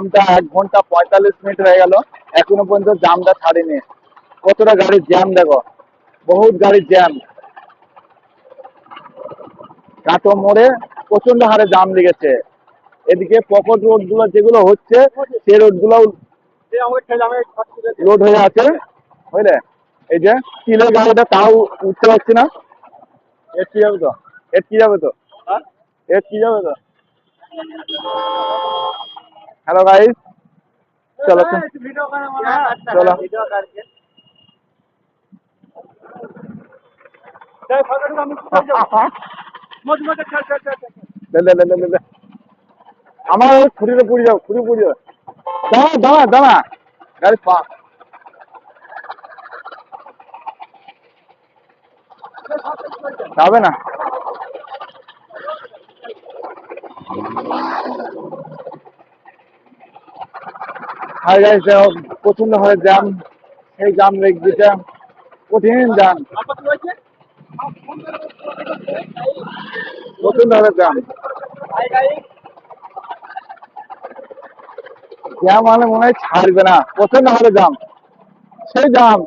জামটা এক ঘণ্টা পঁয়তাল্লিশ মিনিট হয়ে গেল। এখনও পর্যন্ত জামটা ছাড়েনি। কতটা গাড়ির জ্যাম দেখো। বহুত গাড়ির জ্যাম। কাটো মোড়ে প্রচণ্ড হারে জাম লেগেছে। এদিকে পকেট রোডগুলো যেগুলো হচ্ছে সেই রোডগুলো লোড হয়ে আছে। বুঝলে? এই যে স্টিলের গাড়িটা তাও উঠতে পারছি না। এর কি যাবে তো? এর কি যাবে তো? এর কি যাবে তো? হ্যালো গাইস চলো। চলো। আমার খুঁড়িতে পুড়ে যাও খুঁড়ি পুড়ে যাও দাঁড়া দাঁড়া দাঁড়া গাড়ি পা যাবে না হাই গাইস প্রচণ্ড হারে জ্যাম এই জ্যাম লেগেছে কঠিন জ্যাম। প্রচণ্ড হারে জ্যাম। জ্যাম মানে মনে হয় ছাড়বে না, প্রচণ্ড হারে জ্যাম। সেই জ্যাম।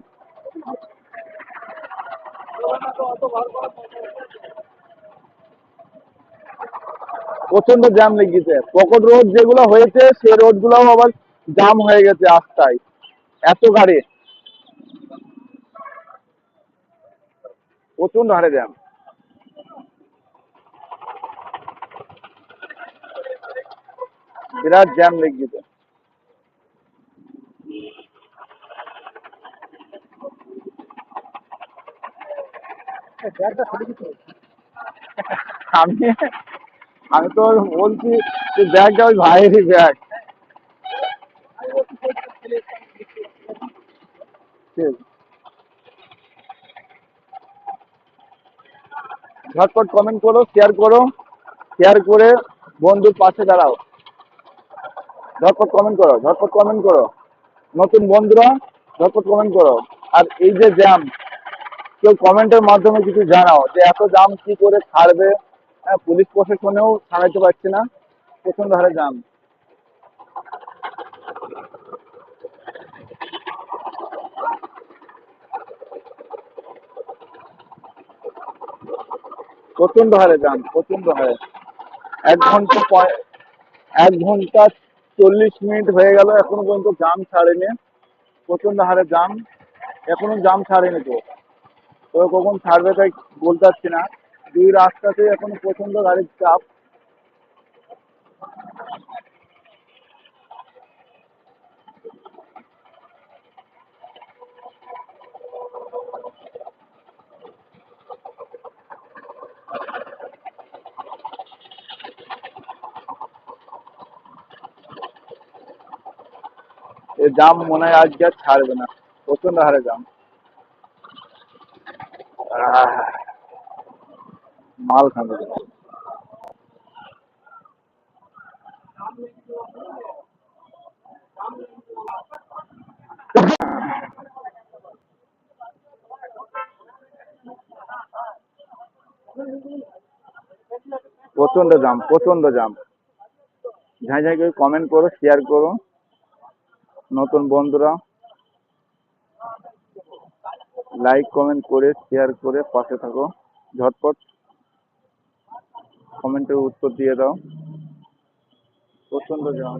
প্রচণ্ড জ্যাম লেগেছে পকট রোড যেগুলো হয়েছে, সেই রোড গুলাও আবার জাম হয়ে গেছে রাস্তায়। এত গাড়ি। প্রচণ্ড হারে জ্যাম। বিরাট জ্যাম লেগেছে। আমি আমি তো বলছি যে ব্যাগটা ওই ভাইয়েরই ব্যাগ। ঝটপট কমেন্ট করো শেয়ার করো শেয়ার করে বন্ধুর পাশে দাঁড়াও। ঝটপট কমেন্ট করো, ঝটপট কমেন্ট করো। নতুন বন্ধুরা, ঝটপট কমেন্ট করো। আর এই যে জ্যাম কেউ কমেন্টের মাধ্যমে কিছু জানাও যে এত জাম কি করে ছাড়বে? হ্যাঁ পুলিশ প্রশাসনেও ছাড়াইতে পারছে না। প্রচণ্ড হারে জাম প্রচণ্ড হারে জাম প্রচণ্ড হারে এক ঘণ্টা এক ঘণ্টা চল্লিশ মিনিট হয়ে গেল, এখনও পর্যন্ত জাম ছাড়েনি। প্রচণ্ড হারে জাম, এখনও জাম ছাড়েনি তো। তো কখন ছাড়বে তাই বলতে পারছি না। দুই রাস্তাতে এখন প্রচণ্ড গাড়ির চাপ। এ জাম মনে হয় আজকে আর ছাড়বে না। প্রচণ্ড হারে আহ, মাল খাবে। প্রচণ্ড জাম প্রচণ্ড জাম। ঝাঁ করে কমেন্ট করো শেয়ার করো। নতুন বন্ধুরা লাইক কমেন্ট করে শেয়ার করে পাশে থাকো। ঝটপট কমেন্টের উত্তর দিয়ে দাও। প্রচণ্ড জাম